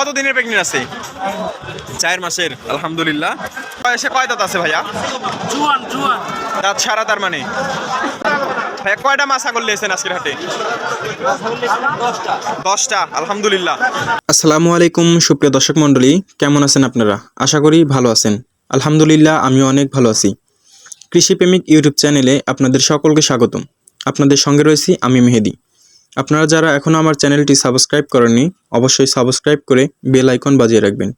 কত দিনের প্রেগনেন্ট আছে? চার মাসের আলহামদুলিল্লাহ। বয়সে কয় দাঁত আছে ভাইয়া? জুয়ান জুয়ান দাঁত সারা তার মানে? ভাইয়া কয়টা মাছ ছাগল নিয়েছেন আজকের হাটে? দশটা আলহামদুলিল্লাহ। আসসালামু আলাইকুম সুপ্রিয় দর্শক মণ্ডলী কেমন আছেন আপনারা? আশা করি ভালো আছেন। আলহামদুলিল্লাহ আমিও অনেক ভালো আছি। কৃষিপ্রেমিক ইউটিউব চ্যানেলে আপনাদের সকলকে স্বাগতম। আপনাদের সঙ্গে রয়েছি আমি মেহেদি। আপনারা যারা এখনও আমার চ্যানেলটি সাবস্ক্রাইব করেননি, অবশ্যই সাবস্ক্রাইব করে বেল আইকন বাজিয়ে রাখবেন,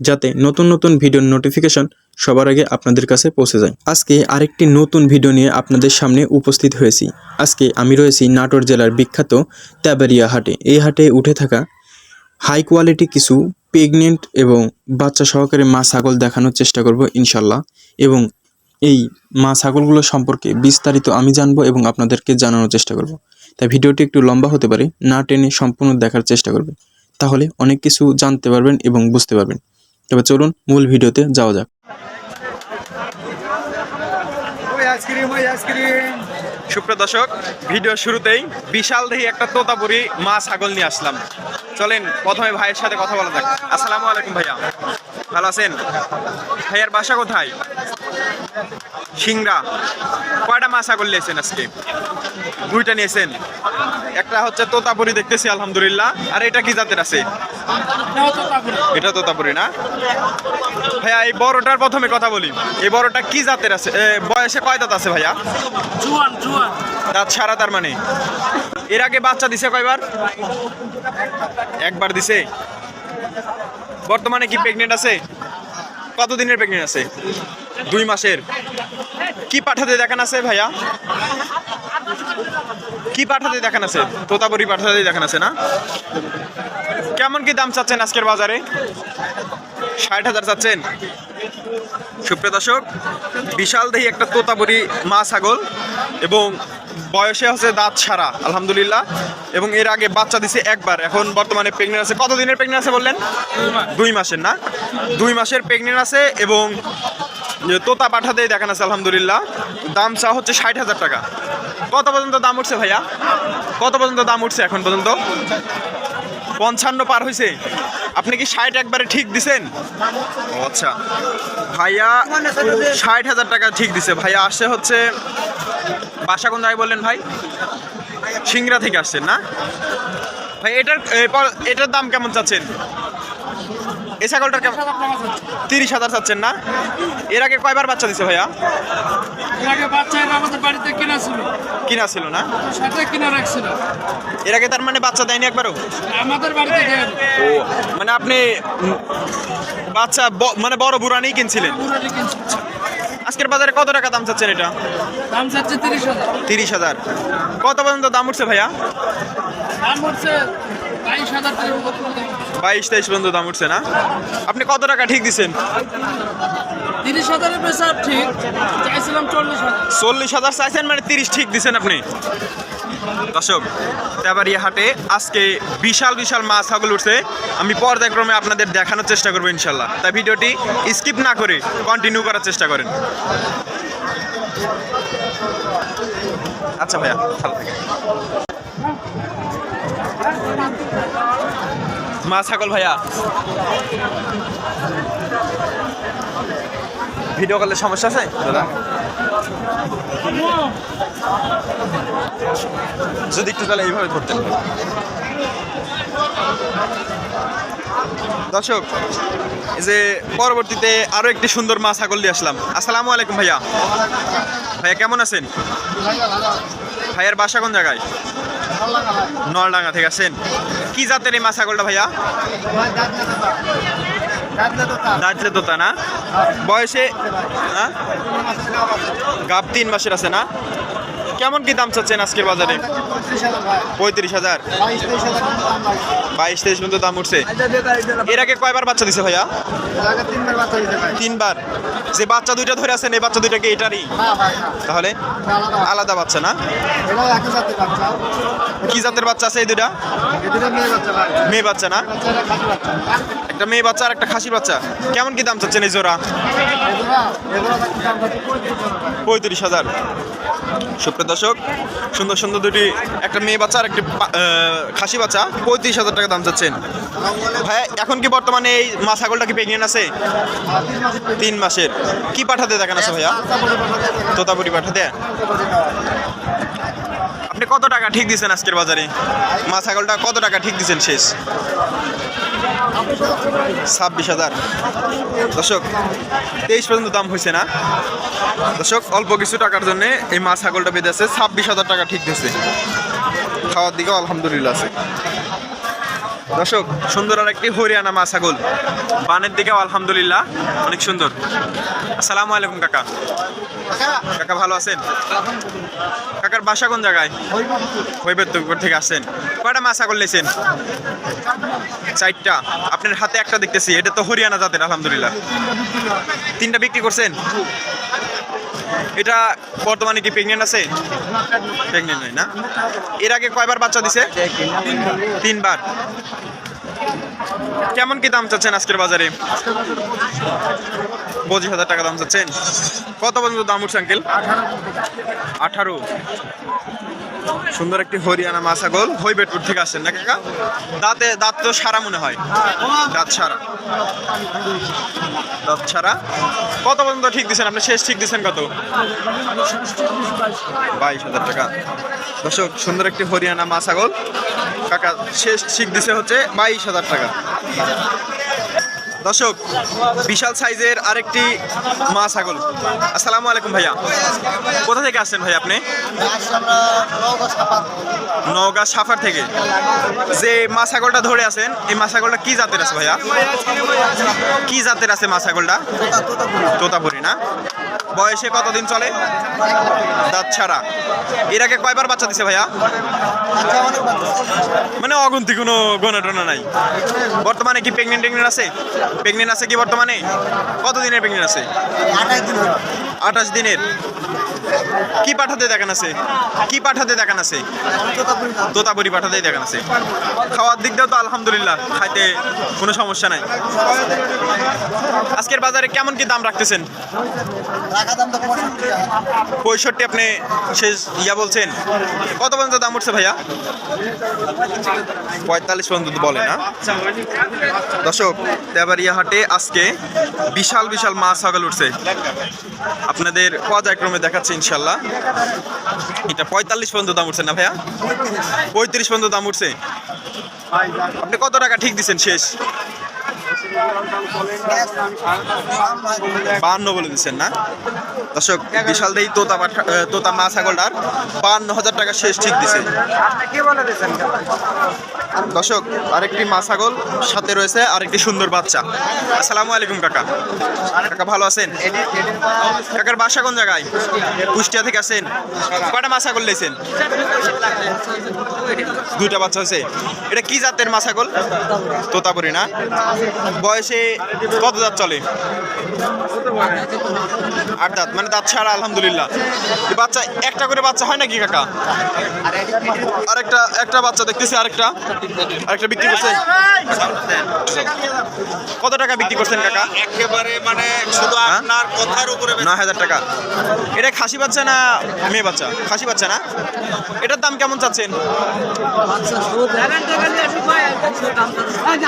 যাতে নতুন নতুন ভিডিওর নোটিফিকেশন সবার আগে আপনাদের কাছে পৌঁছে যায়। আজকে আরেকটি নতুন ভিডিও নিয়ে আপনাদের সামনে উপস্থিত হয়েছি। আজকে আমি রয়েছি নাটোর জেলার বিখ্যাত তেবারিয়া হাটে। এই হাটে উঠে থাকা হাই কোয়ালিটি কিছু প্রেগনেন্ট এবং বাচ্চা সহকারে মা ছাগল দেখানোর চেষ্টা করব ইনশাল্লাহ। এবং এই মা ছাগলগুলো সম্পর্কে বিস্তারিত আমি জানব এবং আপনাদেরকে জানানোর চেষ্টা করব। তাই ভিডিওটি একটু লম্বা হতে পারে, না টেনে সম্পূর্ণ দেখার চেষ্টা করবেন। তাহলে অনেক কিছু জানতে পারবেন এবং বুঝতে পারবেন। তবে চলুন মূল ভিডিওতে যাওয়া যাক। সুপ্রিয় দর্শক, ভিডিও শুরুতেই বিশাল দেহি একটা তোতাপুরি মা ছাগল নিয়ে আসলাম। চলেন, প্রথমে ভাইয়ের সাথে কথা বলা যাক। আসসালামু আলাইকুম ভাইয়া। ভালো আছেন? ভাইয়ার বাসা কোথায়? সিংড়া। কয়টা মা ছাগল নিয়েছেন আজকে? দুইটা নিয়েছেন। একটা হচ্ছে তোতাপুরি দেখতেছি আলহামদুলিল্লাহ। আর এটা কি জাতের আছে? এটা তোতাপুরি না? ভাইয়া এই বড়টার প্রথমে কথা বলি। এই বড়টা কি জাতের আছে? বয়সে কয় দাঁত আছে ভাইয়া? জুয়ান জুয়ান দাঁত সারা তার মানে? এর আগে বাচ্চা দিছে কয়বার? একবার দিছে? বর্তমানে কি প্রেগনেন্ট আছে? কতদিনের প্রেগনেন্ট আছে? দুই মাসের। কি পাঠাতে দেখান আছে ভাইয়া? কি পাঠাতে দেখান আছে? তোতাবরি পাঠাতে দেখান আছে না? কেমন কি দাম চাচ্ছেন আজকের বাজারে? ষাট হাজার চাচ্ছেন। সুপ্রিয় দর্শক, বিশাল দেহি একটা তোতাপুরি মা ছাগল এবং বয়সে হচ্ছে দাঁত সারা, আলহামদুলিল্লাহ। এবং এর আগে বাচ্চা দিছে একবার, এখন বর্তমানে প্রেগনেন্ট আছে। কত দিনের প্রেগনেন্ট আছে বললেন? দুই মাসের না? দুই মাসের প্রেগনেন্ট আছে এবং তোতা পাঠাতেই দেখান আছে, আলহামদুলিল্লাহ। দাম চা হচ্ছে ষাট হাজার টাকা। কত পর্যন্ত দাম উঠছে ভাইয়া? কত পর্যন্ত দাম উঠছে এখন পর্যন্ত? পঞ্চান্ন পার হয়েছে আপনি কি ষাট একবারে ঠিক দিছেন? আচ্ছা। ভাইয়া ষাট হাজার টাকা ঠিক দিছে। ভাইয়া আসছে হচ্ছে বাসা কোন জায়গায় বললেন ভাই? সিংরা থেকে আসছেন না? ভাই, এটার এটার দাম কেমন চাচ্ছেন? এই ছাগলটার কেমন? তিরিশ হাজার চাচ্ছেন না? এর আগে কয়বার বাচ্চা দিছে ভাইয়া? এর আগে বাচ্চা আমাদের বাড়িতে কিনা ছিল। কিনা ছিল না? কিনা রাখছিল। এর আগে তার মানে বাচ্চা দেয়নি একবারও? আমাদের বাড়িতে ও মানে আপনি বাচ্চা মানে বড় বুড়ানি কিনছিলেন? আজকের বাজারে কত টাকা দাম চাচ্ছেন এটা? দাম চাচ্ছে তিরিশ হাজার। তিরিশ হাজার। কত পর্যন্ত দাম উঠছে ভাইয়া? দাম উঠছে বাইশ তেইশ পর্যন্ত দাম উঠছে। না? আপনি কত টাকা ঠিক দিচ্ছেন? তিরিশ হাজারের পেশা ঠিক চাইছিলাম চল্লিশ হাজার। চল্লিশ হাজার চাইছেন মানে তিরিশ ঠিক দিচ্ছেন আপনি? দর্শক তেবারিয়া হাটে আজকে বিশাল বিশাল মাছ ছাগল উঠছে। আমি পর্যায়ক্রমে আপনাদের দেখানোর চেষ্টা করব ইনশাল্লাহ। তাই ভিডিওটি স্কিপ না করে কন্টিনিউ করার চেষ্টা করেন। আচ্ছা ভাইয়া, ভালো থাকেন। মা ছাগল ভাইয়া। ভিডিও কলের সমস্যা আছে? দাদা? যদি একটু তাহলে এইভাবে ধরতেন দর্শক, এই যে পরবর্তীতে আরও একটি সুন্দর মা ছাগল দিয়ে আসলাম। আসসালামু আলাইকুম ভাইয়া। ভাইয়া, কেমন আছেন? ভাইয়ার বাসা কোন জায়গায়? নলডাঙ্গা থেকে আসেন কি জাতের এই মা ছাগলটা ভাইয়া? বয়সে গাব তিন মাসের আছে না? কেমন কি দাম চাচ্ছেন আজকের বাজারে? পঁয়ত্রিশ হাজার। বাইশ তেইশ পর্যন্ত দাম উঠছে। এর আগে কয়বার বাচ্চা দিছে ভাইয়া? তিনবার। যে বাচ্চা দুইটা ধরে আছেন, এই বাচ্চা দুইটা কি এটারই? তাহলে আলাদা বাচ্চা না? কি জাতের বাচ্চা আছে এই দুইটা? মেয়ে বাচ্চা না? একটা মেয়ে বাচ্চা আর একটা খাসি বাচ্চা। কেমন কি দাম চাচ্ছেন এই জোড়া? পঁয়ত্রিশ হাজার। সুপ্রিয় দর্শক, সুন্দর সুন্দর দুটি একটা মেয়ে বাচ্চা আর একটি খাসি বাচ্চা, পঁয়ত্রিশ হাজার টাকা দাম চাচ্ছেন। ভাই এখন কি বর্তমানে এই মা ছাগলটা কি প্রেগনেন্ট আছে? তিন মাসের। কি পাঠাতে দেখেন আছে ভাইয়া? তোতাপুরি পাঠাতে। আপনি কত টাকা ঠিক দিচ্ছেন আজকের বাজারে? মা ছাগলটা কত টাকা ঠিক দিচ্ছেন শেষ? ছাব্বিশ হাজার। দর্শক, তেইশ পর্যন্ত দাম হয়েছে না। দর্শক, অল্প কিছু টাকার জন্য এই মা ছাগলটা বেঁধেছে ছাব্বিশ হাজার টাকা ঠিক দিয়েছে খাওয়ার দিকে আলহামদুলিল্লাহ আছে। দর্শক, সুন্দর আর একটি হরিয়ানা মা ছাগল বানের দিকেও আলহামদুলিল্লাহ, অনেক সুন্দর। আসসালামু আলাইকুম, কাকা। কাকা, ভালো আছেন? কাকার বাসা কোন জায়গায়? থেকে আসছেন। কয়টা মা ছাগল নিয়েছেন চারটা। আপনার হাতে একটা দেখতেছি, এটা তো হরিয়ানা জাতের, আলহামদুলিল্লাহ। তিনটা বিক্রি করছেন? এটা বর্তমানে কি প্রেগনেন্ট আছে? প্রেগনেন্ট নয় না? এর আগে কয়বার বাচ্চা দিছে? তিনবার। কেমন কি দাম চাচ্ছেন আজকের বাজারে? পঁচিশ হাজার টাকা দাম চাচ্ছেন। কত পর্যন্ত দাম উঠছে, আঙ্কেল? আঠারো। সুন্দর একটি হরিয়ানা মা ছাগল হইবেটপুর থেকে আসছেন না কাকা? দাঁতে, দাঁত তো সারা মনে হয়। দাঁত সারা। দাঁত ছাড়া কত পর্যন্ত ঠিক দিচ্ছেন আপনি? শেষ ঠিক দিচ্ছেন কত? বাইশ হাজার টাকা। দর্শক, সুন্দর একটি হরিয়ানা মা ছাগল কাকা, শেষ ঠিক দিছে হচ্ছে বাইশ হাজার টাকা। দর্শক, বিশাল সাইজের আরেকটি মা ছাগল। আসসালামু আলাইকুম ভাইয়া। কোথা থেকে আসছেন ভাই আপনি? নওগাঁ সাফার থেকে। যে মা ছাগলটা ধরে আছেন, এই মা ছাগলটা কি জাতের আছে ভাইয়া? কি জাতের আছে মা ছাগলটা? তোতাপুরি না? বয়সে কতদিন চলে? দাঁত ছাড়া। এর আগে কয়বার বাচ্চা দিছে ভাইয়া? মানে অগুন্তি, কোনো গণনা টনা নাই। বর্তমানে কি প্রেগনেন্ট টেগনেন্ট আছে? প্রেগনেন্ট আছে কি বর্তমানে? কতদিনের প্রেগনেন্ট আছে? আঠাশ দিনের। কি পাঠাতে দেখান আছে? কি পাঠাতে দেখান আছে? তোতাপুরি পাঠাতেই দেখান আছে। খাওয়ার দিক দিয়েও তো আলহামদুলিল্লাহ, খাইতে কোনো সমস্যা নাই। আজকের বাজারে কেমন কি দাম রাখতেছেন? পঁয়ষট্টি আপনি শেষ ইয়া বলছেন। কত পর্যন্ত দাম উঠছে ভাইয়া? পঁয়তাল্লিশ পর্যন্ত বলে না। দর্শক দেবারিয়া হাটে আজকে বিশাল বিশাল মাছ ছাগল উঠছে। আপনাদের পর্যায়ক্রমে দেখাচ্ছে ইনশাল্লাহ। এটা পঁয়তাল্লিশ পর্যন্ত দাম উঠছে না ভাইয়া? পঁয়ত্রিশ পর্যন্ত দাম উঠছে। আপনি কত টাকা ঠিক দিচ্ছেন শেষ? বাহান্ন বলে দিচ্ছেন না? দর্শক, বিশাল দেই তোতা তোতা মা ছাগলটার বাহান্ন হাজার টাকা শেষ ঠিক দিছে। দর্শক, আরেকটি মা ছাগল সাথে রয়েছে, আরেকটি সুন্দর বাচ্চা। আসসালামু আলাইকুম, কাকা। কাকা, ভালো আছেন? কাকার বাসা কোন জায়গায়? কুষ্টিয়া থেকে আসেন। কয়টা মা ছাগল লেছেন? দুইটা বাচ্চা হয়েছে। এটা কি জাতের মা ছাগল? তোতাপুরি, না? বয়সে কত দাঁত চলে? আট দাঁত মানে দাঁত ছাড়া আলহামদুলিল্লাহ। বাচ্চা একটা করে বাচ্চা হয় নাকি কাকা? আরেকটা একটা বাচ্চা দেখতেছি আরেকটা। আরেকটা বিক্রি করছেন কত টাকা বিক্রি করছেন কাকা? একেবারে মানে শুধু হ্যাঁ? আপনার কথার উপরে নয় হাজার টাকা। এটা খাসি বাচ্চা না মেয়ে বাচ্চা? খাসি বাচ্চা না? এটার দাম কেমন চাচ্ছেন?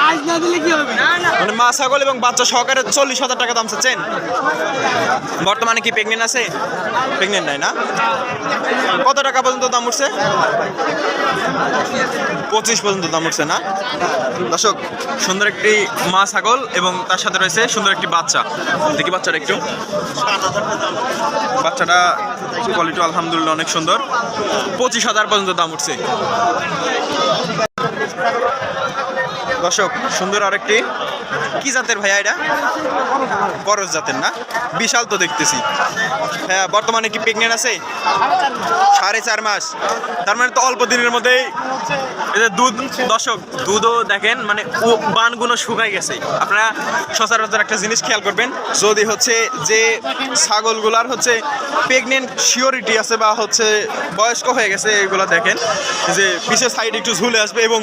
আজ না দিলে কি হবে? মানে মা ছাগল এবং বাচ্চা সহকারে চল্লিশ হাজার টাকা দাম চাচ্ছেন। বর্তমানে কি প্রেগনেন্ট আছে? প্রেগনেন্ট নাই না? কত টাকা পর্যন্ত দাম উঠছে? পঁচিশ পর্যন্ত দাম উঠছে না? দর্শক, সুন্দর একটি মা ছাগল এবং তার সাথে রয়েছে সুন্দর একটি বাচ্চা। দেখি বাচ্চাটা একটু। বাচ্চাটা কোয়ালিটি আলহামদুলিল্লাহ অনেক সুন্দর। পঁচিশ হাজার পর্যন্ত দাম উঠছে। দর্শক, সুন্দর আরেকটি। কি জাতের ভাইয়া এটা? করস জাতের না? বিশাল তো দেখতেছি। হ্যাঁ বর্তমানে কি প্রেগনেন্ট আছে? সাড়ে চার মাস। তার মানে তো অল্প দিনের মধ্যেই এদের দুধ দর্শক, দুধও দেখেন মানে বানগুলো শুকাই গেছে। আপনারা সচরাচর একটা জিনিস খেয়াল করবেন, যদি হচ্ছে যে ছাগলগুলার হচ্ছে প্রেগনেন্ট শিওরিটি আছে বা হচ্ছে বয়স্ক হয়ে গেছে, এগুলো দেখেন, যে পিছের সাইড একটু ঝুলে আসবে এবং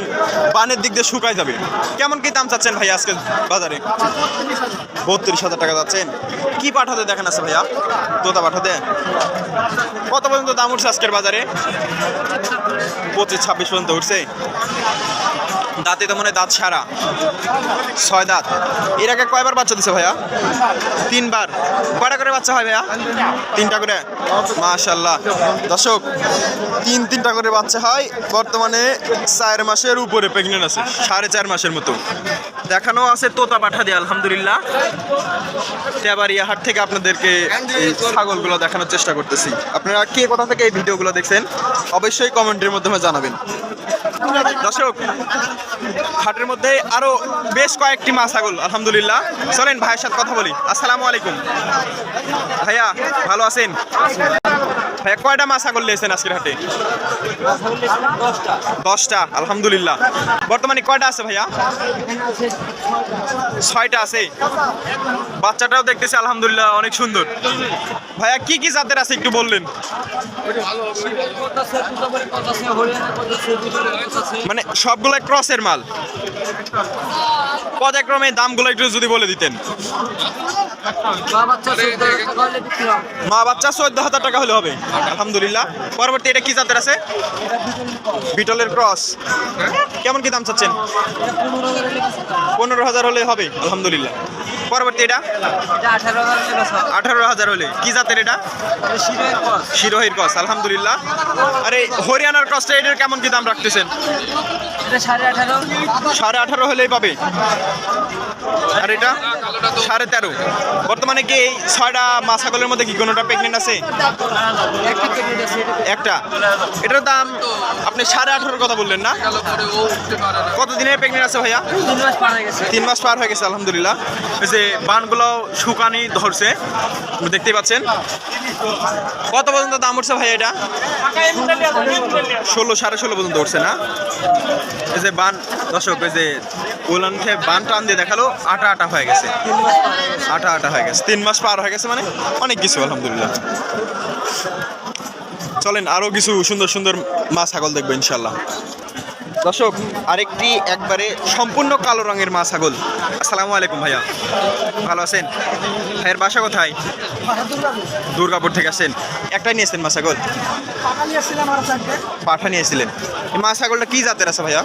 বানের দিক দিয়ে শুকাই যাবে। কেমন কি দাম চাচ্ছেন ভাই আজকে বাজারে? বত্রিশ হাজার টাকা যাচ্ছেন কি পাঠাতে দেখেন আছে ভাইয়া? তোতা পাঠাতে? কত পর্যন্ত দাম উঠছে আজকের বাজারে? পঁচিশ, ছাব্বিশ পর্যন্ত উঠছে। দাঁতে তো মনে দাঁত সারা। ছয় দাঁত। এর আগে কয়বার বাচ্চা দিছে ভাইয়া? তিনবার। কয়টা করে বাচ্চা হয় ভাইয়া? তিনটা করে? মাশাল্লাহ দর্শক, তিন তিনটা করে বাচ্চা হয়। বর্তমানে চার মাসের উপরে প্রেগনেন্ট আছে। সাড়ে চার মাসের মতো। দেখানো আছে তোতা পাঠা দিয়ে, আলহামদুলিল্লাহ। তেবারিয়া হাট থেকে আপনাদেরকে ছাগলগুলো দেখানোর চেষ্টা করতেছি। আপনারা কে কোথা থেকে এই ভিডিওগুলো দেখছেন, অবশ্যই কমেন্টের মাধ্যমে জানাবেন। দর্শক হাটের মধ্যে আরও বেশ কয়েকটি মা ছাগল, আলহামদুলিল্লাহ। চলেন ভাইয়ের সাথে কথা বলি। আসসালামু আলাইকুম। ভাইয়া, ভালো আছেন? ভাইয়া কয়টা মা ছাগল নিয়েছেন আজকের হাটে? দশটা আলহামদুলিল্লাহ। বর্তমানে কয়টা আছে ভাইয়া? ছয়টা আছে। বাচ্চাটাও দেখতেছি আলহামদুলিল্লাহ অনেক সুন্দর। ভাইয়া কি কি জাতের আছে একটু বললেন? মানে সবগুলো ক্রসের মাল। পর্যায়ক্রমে দামগুলো একটু যদি বলে দিতেন। মা বাচ্চা চোদ্দ হাজার টাকা হলে হবে। আলহামদুলিল্লাহ। পরবর্তী এটা কি জাতের আছে? বিটলের ক্রস। কেমন কি দাম চাচ্ছেন? পনেরো হাজার হলে হবে, আলহামদুলিল্লাহ। পরবর্তী এটা? আঠারো হাজার হলে। কি জাতের এটা? শিরোহির ক্রস, আলহামদুলিল্লাহ। আরে, হরিয়ানার ক্রসটা এটার কেমন কি দাম রাখতেছেন? সাড়ে আঠারো হলেই পাবে? আর এটা সাড়ে তেরো। বর্তমানে কি এই ছয়টা মা ছাগলের মধ্যে কি কোনোটা প্রেগনেন্ট আছে? একটা। এটার দাম আপনি সাড়ে আঠারোর কথা বললেন না? কত দিনের প্রেগনেন্ট আছে ভাইয়া? তিন মাস পার হয়ে গেছে, আলহামদুলিল্লাহ। এই যে বানগুলো শুকানি ধরছে দেখতেই পাচ্ছেন। কত পর্যন্ত দাম উঠছে ভাই এটা? ষোলো, সাড়ে ষোলো পর্যন্ত উঠছে না? এই যে বান, দর্শক, এই যে খেয়ে বান টান দিয়ে দেখাল। আটা আটা হয়ে গেছে। আটা আটা হয়ে গেছে। তিন মাস পার হয়ে গেছে মানে অনেক কিছু, আলহামদুলিল্লাহ। চলেন আরও কিছু সুন্দর সুন্দর মা ছাগল দেখব ইনশাল্লাহ দর্শক, আরেকটি একবারে সম্পূর্ণ কালো রঙের মা ছাগল। আসসালামু আলাইকুম ভাইয়া। ভালো আছেন? ভাইয়ের বাসা কোথায়? দুর্গাপুর থেকে আসেন একটাই নিয়েছেন মা ছাগল? পাঠা নিয়েছিলেন। মা ছাগলটা কি জাতের আছে ভাইয়া?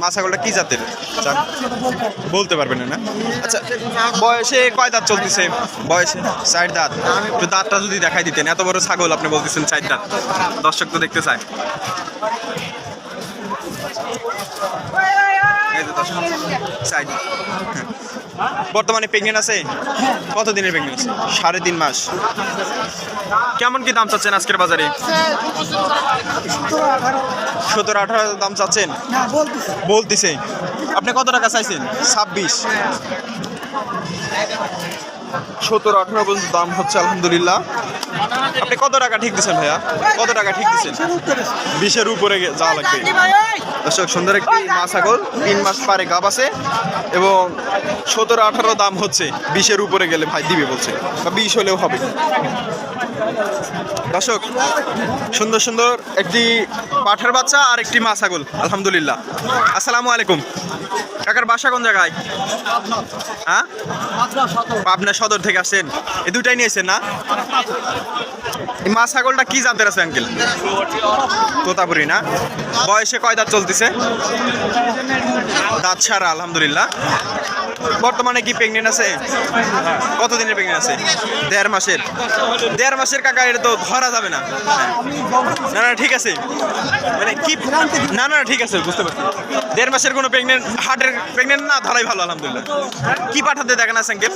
মা ছাগলটা কি জাতের? জান- বলতে পারবেন না? আচ্ছা বয়সে কয় দাঁত চলতেছে? বয়সে চার দাঁত। একটু দাঁতটা যদি দেখাই দিতেন। এত বড় ছাগল আপনি বলতেছেন চার দাঁত। দর্শক তো দেখতে চায়। দাঁত। হ্যাঁ। বর্তমানে প্রেগনেন্ট আছে? কত দিনের প্রেগনেন্ট আছে সাড়ে তিন মাস। কেমন কি দাম চাচ্ছেন আজকের বাজারে? সতেরো আঠারো দাম চাচ্ছেন? বলতেছে। আপনি কত টাকা চাইছেন? ছাব্বিশ। সতেরো আঠারো পর্যন্ত দাম হচ্ছে আলহামদুলিল্লাহ। আপনি কত টাকা ঠিক দিচ্ছেন ভাইয়া? কত টাকা ঠিক দিচ্ছেন বিশের উপরে যাওয়া লাগবে। দর্শক, সুন্দর একটি মা ছাগল তিন মাস পারে গাব আছে এবং সতেরো, আঠারো দাম হচ্ছে। বিশের উপরে গেলে ভাই দিবে বলছে, বা বিশ হলেও হবে। দর্শক, সুন্দর সুন্দর একটি পাঠার বাচ্চা আর একটি মা ছাগল আলহামদুলিল্লাহ। আসসালামু আলাইকুম। কাকার বাসা কোন জায়গায়? হ্যাঁ? পাবনা সদর থেকে আসেন এই দুটাই নিয়েছেন না? মা ছাগলটা কি জাতের আছে, আঙ্কেল? তোতাপুরি না? বয়সে কয় দাঁত চলতেছে? দাঁত ছাড়া, আলহামদুলিল্লাহ। বর্তমানে কি প্রেগনেন্ট আছে? কতদিনের প্রেগনেন্ট আছে? দেড় মাসের। দেড় মাসের কাকা, এটা তো ধরা যাবে না। না না, ঠিক আছে। মানে কি না না, ঠিক আছে, বুঝতে পারছি। দেড় মাসের কোনো প্রেগনেন্ট হার্টের প্রেগনেন্ট না, ধরাই ভালো, আলহামদুলিল্লাহ। কি পাঠাতে দেখেন আছে আঙ্কেল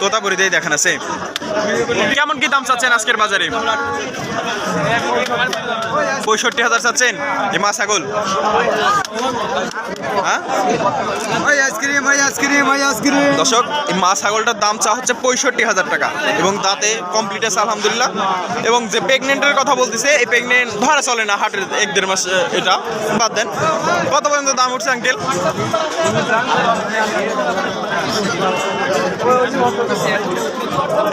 তোতাপুরিতেই দেখেন আছে কেমন কি দাম চাচ্ছেন আজকের বাজারে? পঁয়ষট্টি হাজার চাচ্ছেন? এই মা ছাগল। হ্যাঁ? দর্শক, এই মা ছাগলটার দাম চা হচ্ছে পঁয়ষট্টি হাজার টাকা এবং তাতে কমপ্লিট আছে, আলহামদুলিল্লাহ। এবং যে প্রেগনেন্টের কথা বলতেছে, এই প্রেগনেন্ট ধরা চলে না হাটের এক দেড় মাস এটা বাদ দেন। কত পর্যন্ত দাম উঠছে আঙ্কেল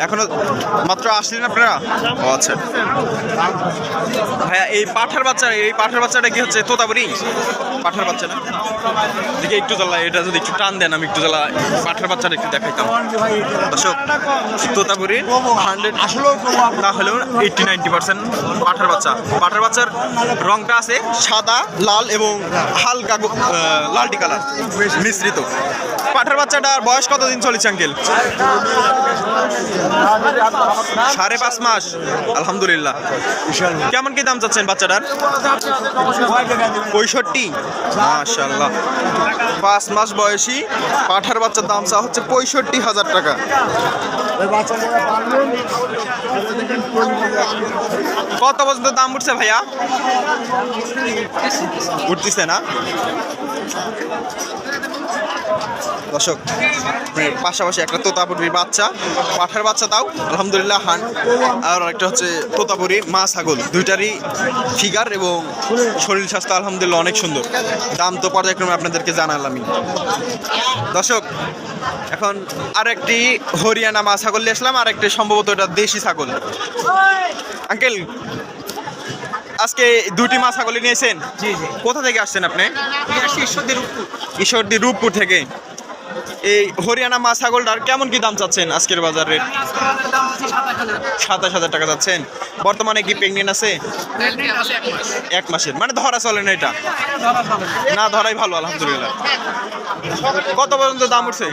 এখনও মাত্র আসলেন আপনারা? ও আচ্ছা। ভাইয়া, এই পাঠার বাচ্চা, এই পাঠার বাচ্চাটা কি হচ্ছে? তোতাপুরি? পাঠার বাচ্চা না? দেখি একটু জ্বালা, এটা যদি একটু টান দেন, আমি একটু জ্বালা পাঠার বাচ্চাটা একটু দেখাইতাম। দর্শক, তোতাপুরি হান্ড্রেড না হলেও এইটটি নাইনটি পার্সেন্ট পাঠার বাচ্চা। পাঠার বাচ্চার রংটা আছে সাদা, লাল এবং হালকা লালটি কালার, মিশ্রিত। পাঠার বাচ্চাটার বয়স কতদিন চলেছে, আঙ্কেল? সাড়ে পাঁচ মাস। আলহামদুলিল্লাহ। কেমন কি দাম চাচ্ছেন বাচ্চাটার? পঁয়ষট্টি। মাশাল্লাহ পাঁচ মাস বয়সী পাঠার বাচ্চার দাম চা হচ্ছে পঁয়ষট্টি হাজার টাকা। কত পর্যন্ত দাম উঠছে ভাইয়া? উঠতেছে না? দর্শক মানে পাশাপাশি একটা তোতাপুরির বাচ্চা, পাঠার বাচ্চা তাও, আলহামদুলিল্লাহ, হান। আর একটা হচ্ছে তোতাপুরি, মা ছাগল। দুইটারই ফিগার এবং শরীর স্বাস্থ্য আলহামদুলিল্লাহ অনেক সুন্দর। দাম তো পর্যায়ক্রমে আপনাদেরকে জানালামই। দর্শক, এখন আর একটি হরিয়ানা মা ছাগল নিয়ে আসলাম আর একটি সম্ভবত এটা দেশি ছাগল। আঙ্কেল আজকে দুটি মা ছাগল নিয়েছেন জি জি। কোথা থেকে আসছেন আপনি? ঈশ্বরদী রূপপুর। থেকে। এই হরিয়ানা মা ছাগলটার কেমন কি দাম চাচ্ছেন আজকের বাজার রেট? সাতাশ হাজার টাকা। চাচ্ছেন। বর্তমানে কি প্রেগনেন্ট আছে? এক মাসের। মানে ধরা চলে না এটা? না। ধরাই ভালো আলহামদুলিল্লাহ। কত পর্যন্ত দাম উঠছে?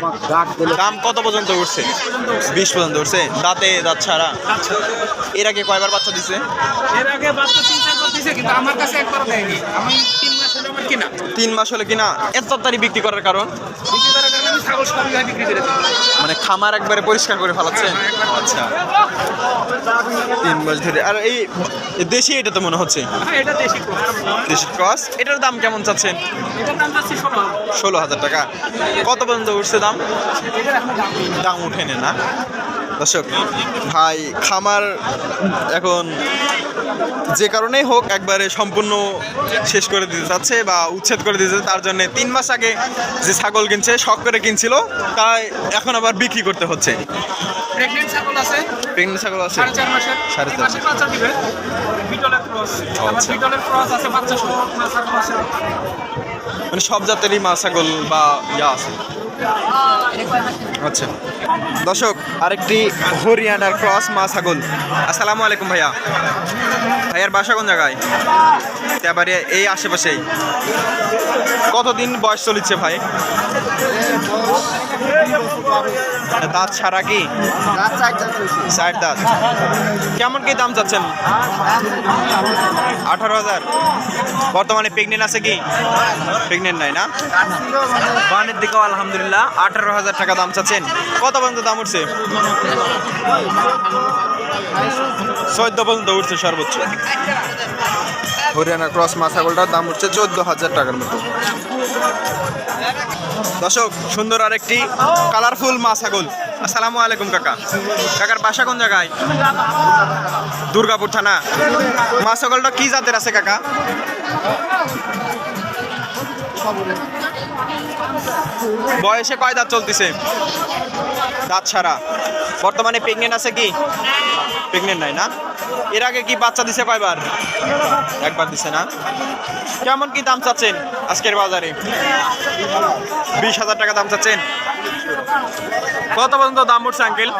দাম কত পর্যন্ত উঠছে? বিশ পর্যন্ত উঠছে। দাঁতে দাঁত ছাড়া? এর আগে কয়বার বাচ্চা দিছে? এর আগে বাচ্চা তিন চারবার দিছে কিন্তু আমার কাছে একবার দেয়নি। আমি তিন মাস হলো আমার কিনা। তিন মাস হলে কিনা। এত তাড়াতাড়ি বিক্রি করার কারণ? বিক্রি করার কারণে আমি ছাগল সবই বিক্রি করে মানে খামার একবারে পরিষ্কার করে ফেলাচ্ছেন আচ্ছা। তিন মাস ধরে। আর এই দেশি এটা তো মনে হচ্ছে? হ্যাঁ দেশি ক্রস। এটার দাম কেমন চাচ্ছেন? ষোলো হাজার। টাকা। কত পর্যন্ত উঠছে দাম। দাম উঠেনি না। দর্শক ভাই খামার এখন যে কারণেই হোক একবারে সম্পূর্ণ শেষ করে দিতে চাচ্ছে বা উচ্ছেদ করে দিতে তার জন্য তিন মাস আগে যে ছাগল কিনছে শখ করে কিনছিল তাই এখন আবার বিক্রি করতে হচ্ছে। প্রেগনেন্ট ছাগল আছে? প্রেগনেন্ট ছাগল আছে। সাড়ে চার মাসের? সাড়ে চার মাসের বাচ্চা দিবে? বিটলের ক্রস আমার আচ্ছা। বিটলের ক্রস আছে বাচ্চা সহ ছাগল আছে? মানে সব জাতেরই মা ছাগল বা ইয়া আছে। আচ্ছা। দর্শক, আরেকটি হরিয়ানার ক্রস মা ছাগল। আসসালামু আলাইকুম ভাইয়া। ভাইয়ার বাসা কোন জায়গায়? তারপরে এই আশেপাশেই। কতদিন বয়স চলেছে ভাই? দাঁত ছাড়া কি? ষাট দাঁত। কেমন কি দাম চাচ্ছেন? আঠারো হাজার। বর্তমানে প্রেগনেন্ট আছে কি? প্রেগনেন্ট নাই না? বানের দিকেও আলহামদুলিল্লাহ আঠারো হাজার টাকা দাম চাচ্ছেন। কত পর্যন্ত দাম উঠছে? চোদ্দ পর্যন্ত উঠছে সর্বোচ্চ। হরিয়ানা ক্রস মা ছাগলটার দাম উঠছে চোদ্দ হাজার টাকার মতো। দর্শক সুন্দর আরেকটি কালারফুল মা ছাগল আসসালামু আলাইকুম কাকা। কাকার বাসা কোন জায়গায়? দুর্গাপুর থানা। মা ছাগলটা কি জাতের আছে কাকা? বয়সে কয় দাঁত চলতেছে? দাঁত ছাড়া। বর্তমানে প্রেগনেন্ট আছে কি? প্রেগনেন্ট নাই না? এর আগে কি বাচ্চা দিছে কয়বার? একবার দিছে না। কেমন কি দাম চাচ্ছেন আজকের বাজারে? বিশ হাজার টাকা দাম চাচ্ছেন। কত পর্যন্ত দাম উঠছে আঙ্কেল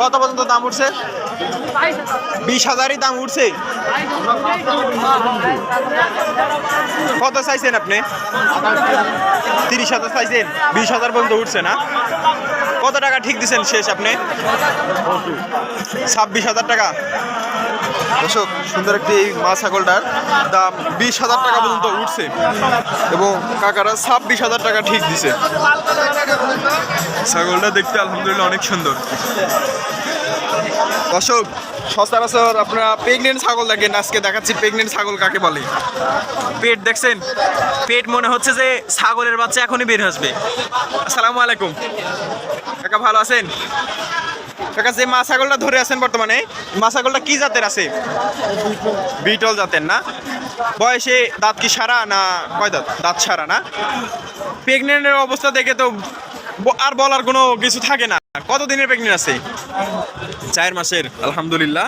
কত পর্যন্ত দাম উঠছে? বিশ হাজারই দাম উঠছে। কত চাইছেন আপনি? তিরিশ হাজার চাইছেন। বিশ হাজার পর্যন্ত উঠছে না? কত টাকা ঠিক দিছেন শেষ আপনি? ছাব্বিশ হাজার টাকা। দর্শক, সুন্দর একটি এই মা ছাগলটার দাম বিশ হাজার টাকা পর্যন্ত উঠছে এবং কাকারা ছাব্বিশ হাজার টাকা ঠিক দিছে। ছাগলটা দেখতে আলহামদুলিল্লাহ অনেক সুন্দর। দর্শক, সচরাচর আপনারা প্রেগনেন্ট ছাগল দেখেন, আজকে দেখাচ্ছি প্রেগনেন্ট ছাগল কাকে বলে। পেট দেখছেন? পেট মনে হচ্ছে যে ছাগলের বাচ্চা এখনই বের আসবে। আসসালামু আলাইকুম। কাকা, ভালো আছেন? কাকা, যে মা ছাগলটা ধরে আছেন বর্তমানে, মা ছাগলটা কি জাতের আছে? বিটল জাতের না? বয়সে দাঁত কি সারা না কয় দাঁত? দাঁত সারা না? প্রেগনেন্টের অবস্থা দেখে তো আর বলার কোনো কিছু থাকে না। কত দিনের প্রেগনেন্ট আছে? চার মাসের, আলহামদুলিল্লাহ।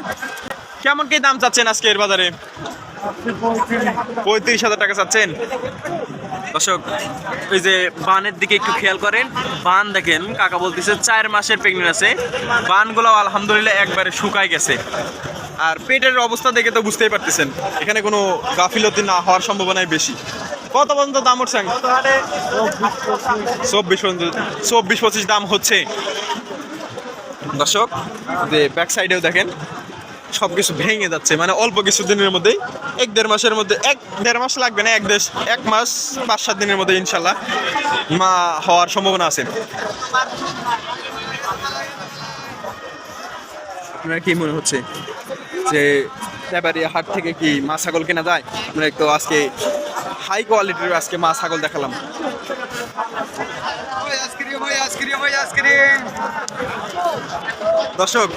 কেমন কি দাম চাচ্ছেন আজকের বাজারে? পঁয়ত্রিশ হাজার টাকা চাচ্ছেন। দর্শক ওই যে বানের দিকে একটু খেয়াল করেন, বান দেখেন, কাকা বলতেছে চার মাসের প্রেগনেন্ট আছে। বানগুলো আলহামদুলিল্লাহ একবারে শুকায় গেছে। আর পেটের অবস্থা দেখে তো বুঝতেই পারতেছেন, এখানে কোনো গাফিলতি না হওয়ার সম্ভাবনাই বেশি। কত পর্যন্ত দাম উঠছে? চব্বিশ পর্যন্ত, চব্বিশ পঁচিশ দাম হচ্ছে। দর্শক, যে ব্যাক সাইডেও দেখেন সব কিছু ভেঙে যাচ্ছে। মানে অল্প কিছু দিনের মধ্যেই, এক দেড় মাসের মধ্যে, এক দেড় মাস লাগবে না, এক দেশ, এক মাস, পাঁচ সাত দিনের মধ্যে ইনশাল্লাহ মা হওয়ার সম্ভাবনা আছে। আপনার কি মনে হচ্ছে? যে ব্যাপারিয়া হাট থেকে কি মা ছাগল কেনা যায়? আমরা একটু আজকে হাই কোয়ালিটির আজকে মা ছাগল দেখালাম। দর্শক,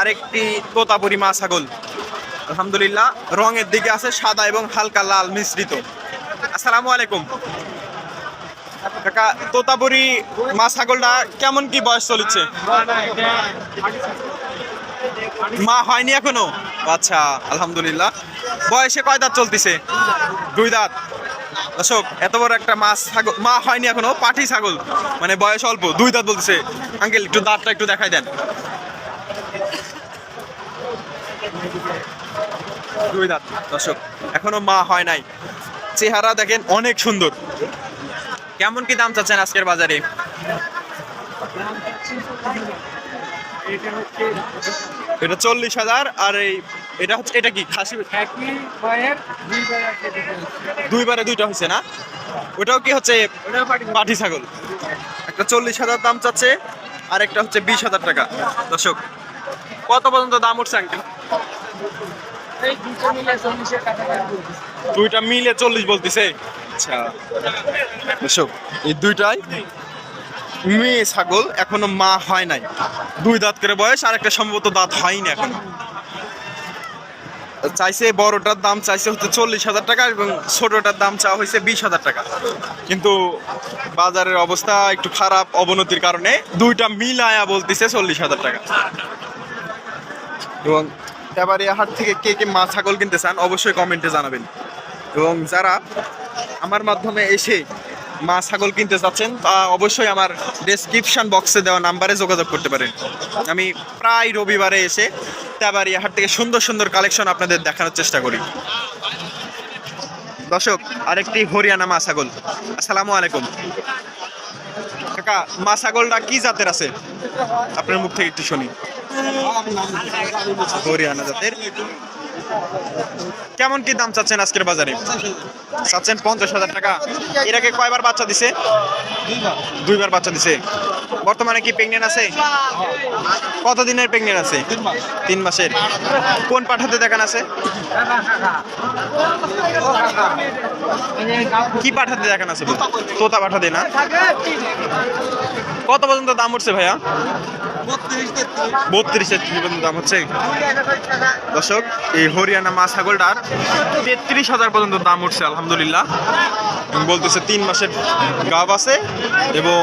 আরেকটি তোতাপুরি মা ছাগল। আলহামদুলিল্লাহ, রঙের দিকে আছে সাদা এবং হালকা লাল মিশ্রিত। আসসালামু আলাইকুম। কাকা, তোতাপুরি মা ছাগলটা কেমন কি বয়স চলেছে? মা হয়নি এখনও? আচ্ছা আলহামদুলিল্লাহ। বয়সে কয় দাঁত চলতেছে? দুই দাঁত। দর্শক, এত বড় একটা মাছ ছাগল মা হয়নি এখনও, পাঠি ছাগল। মানে বয়স অল্প, দুই দাঁত বলতেছে। আঙ্কেল, একটু দাঁতটা একটু দেখাই দেন। দুই দাঁত। দর্শক, এখনও মা হয় নাই। চেহারা দেখেন অনেক সুন্দর। কেমন কি দাম চাচ্ছেন আজকের বাজারে? এটা চল্লিশ হাজার আর এই এটা হচ্ছে এটা কি? খাসি দুইবারে দুইটা হয়েছে না? ওটাও কি হচ্ছে পাটি পাঠি ছাগল? একটা চল্লিশ হাজার দাম চাচ্ছে আর একটা হচ্ছে বিশ হাজার টাকা। দর্শক কত পর্যন্ত দাম উঠছে আঙ্কেল? দুইটা মিলে চল্লিশ বলতেছে? আচ্ছা। দর্শক এই দুইটাই মেয়ে ছাগল, এখনও মা হয় নাই। দুই দাঁত করে বয়স, আর একটা সম্ভবত দাঁত হয়নি এখন। চাইছে বড়টার দাম চাইছে হচ্ছে চল্লিশ হাজার টাকা এবং ছোটটার দাম চাওয়া হয়েছে বিশ হাজার টাকা। কিন্তু বাজারের অবস্থা একটু খারাপ অবনতির কারণে দুইটা মিলায়া বলতেছে চল্লিশ হাজার টাকা। এবং এবারে হাট থেকে কে কে মা ছাগল কিনতে চান অবশ্যই কমেন্টে জানাবেন। এবং যারা আমার মাধ্যমে এসে মা ছাগল কিনতে চাচ্ছেন তা অবশ্যই আমার ডেসক্রিপশন বক্সে দেওয়া নাম্বারে যোগাযোগ করতে পারেন। আমি প্রায় রবিবারে এসে তেবারিয়া হাট থেকে সুন্দর সুন্দর কালেকশন আপনাদের দেখানোর চেষ্টা করি। দর্শক, আরেকটি হরিয়ানা মা ছাগল। আসসালামু আলাইকুম। কাকা, মা ছাগলটা কি জাতের আছে? আপনার মুখ থেকে একটু শুনি। হরিয়ানা জাতের। কেমন কি দাম চাচ্ছেন আজকের বাজারে? চাচ্ছেন পঞ্চাশ হাজার টাকা। এর আগে কয়বার বাচ্চা দিছে? দুইবার বাচ্চা দিছে। বর্তমানে কি প্রেগনেন্ট আছে? কত দিনের প্রেগনেন্ট আছে? তিন মাসের। কোন পাঠাতে দেখান আছে? কি পাঠাতে দেখান আছে? তোতা পাঠাতে, না? কত পর্যন্ত দাম উঠছে ভাইয়া? বত্রিশ তেত্রিশ পর্যন্ত দাম হচ্ছে। দর্শক, এই হরিয়ানা মা ছাগলটার তেত্রিশ হাজার পর্যন্ত দাম উঠছে, আলহামদুলিল্লাহ। বলতেছে তিন মাসের গাব আছে এবং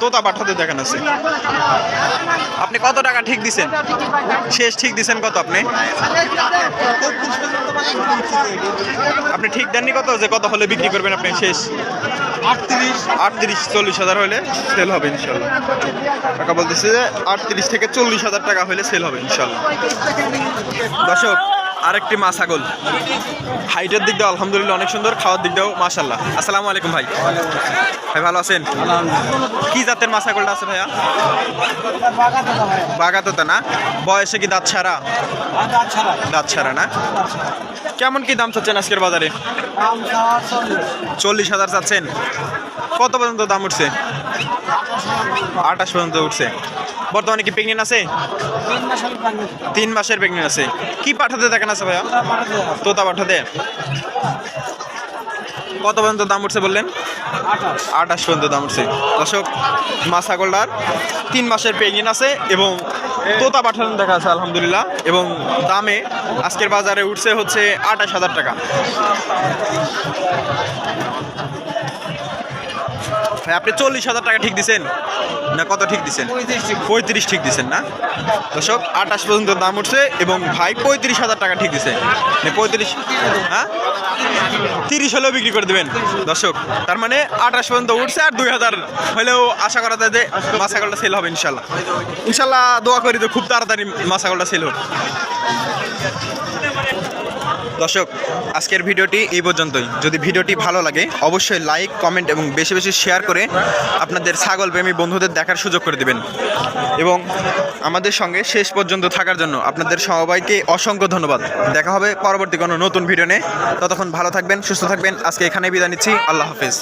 তোতা পাঠাতে দেখান আছে। আপনি কত টাকা ঠিক দিছেন? শেষ ঠিক দিছেন কত আপনি? আপনি ঠিক দেননি কত? যে কত হলে বিক্রি করবেন আপনি শেষ? আটত্রিশ। আটত্রিশ, চল্লিশ হাজার হলে সেল হবে ইনশাল্লাহ। টাকা বলতেছে যে আটত্রিশ থেকে চল্লিশ হাজার টাকা হলে সেল হবে ইনশাল্লাহ। দর্শক আরেকটি মা ছাগল। হাইটের দিক দিয়ে আলহামদুলিল্লাহ অনেক সুন্দর খাওয়ার দিক দিয়েও মাশাল্লাহ আসসালামু আলাইকুম ভাই। ভাই ভালো আছেন? কি জাতের মা ছাগলটা আছে ভাইয়া? বাগাতোতা না? বয়সে কি দাঁত ছাড়া? দাঁত ছাড়া না? কেমন কি দাম চাচ্ছেন আজকের বাজারে? চল্লিশ হাজার চাচ্ছেন। কত পর্যন্ত দাম উঠছে? আঠাশ পর্যন্ত উঠছে। বর্তমানে কি প্রেগনেন্ট আছে? তিন মাসের প্রেগনেন্ট আছে। কি পাঠাতে দেখেন আছে ভাইয়া? তোতা পাঠাতে। কত পর্যন্ত দাম উঠছে বললেন? আঠাশ। পর্যন্ত দাম উঠছে। দর্শক মা ছাগলটার তিন মাসের পেগিন আছে এবং তোতা পাঠানো দেখা আছে আলহামদুলিল্লাহ। এবং দামে আজকের বাজারে উঠছে হচ্ছে আঠাশ হাজার টাকা। ভাই, আপনি চল্লিশ হাজার টাকা ঠিক দিছেন? না, কত ঠিক দিছেন? পঁয়ত্রিশ ঠিক দিছেন, না? দর্শক, আঠাশ পর্যন্ত দাম উঠছে এবং ভাই পঁয়ত্রিশ হাজার টাকা ঠিক দিছে। মানে পঁয়ত্রিশ হ্যাঁ? তিরিশ হলেও বিক্রি করে দেবেন। দর্শক, তার মানে আঠাশ পর্যন্ত উঠছে আর দুই হাজার হলেও আশা করা যায় যে মাছ ছাগলটা সেল হবে, ইনশাল্লাহ। ইনশাল্লাহ দোয়া করি তো খুব তাড়াতাড়ি মাছ ছাগলটা সেল হোক। দর্শক, আজকের ভিডিওটি এই পর্যন্তই। যদি ভিডিওটি ভালো লাগে, অবশ্যই লাইক কমেন্ট এবং বেশি বেশি শেয়ার করে আপনাদের ছাগল প্রেমী বন্ধুদের দেখার সুযোগ করে দেবেন। এবং আমাদের সঙ্গে শেষ পর্যন্ত থাকার জন্য আপনাদের সবাইকে অসংখ্য ধন্যবাদ। দেখা হবে পরবর্তী কোনো নতুন ভিডিও নিয়ে। ততক্ষণ ভালো থাকবেন, সুস্থ থাকবেন। আজকে এখানে বিদায় নিচ্ছি। আল্লাহ হাফেজ।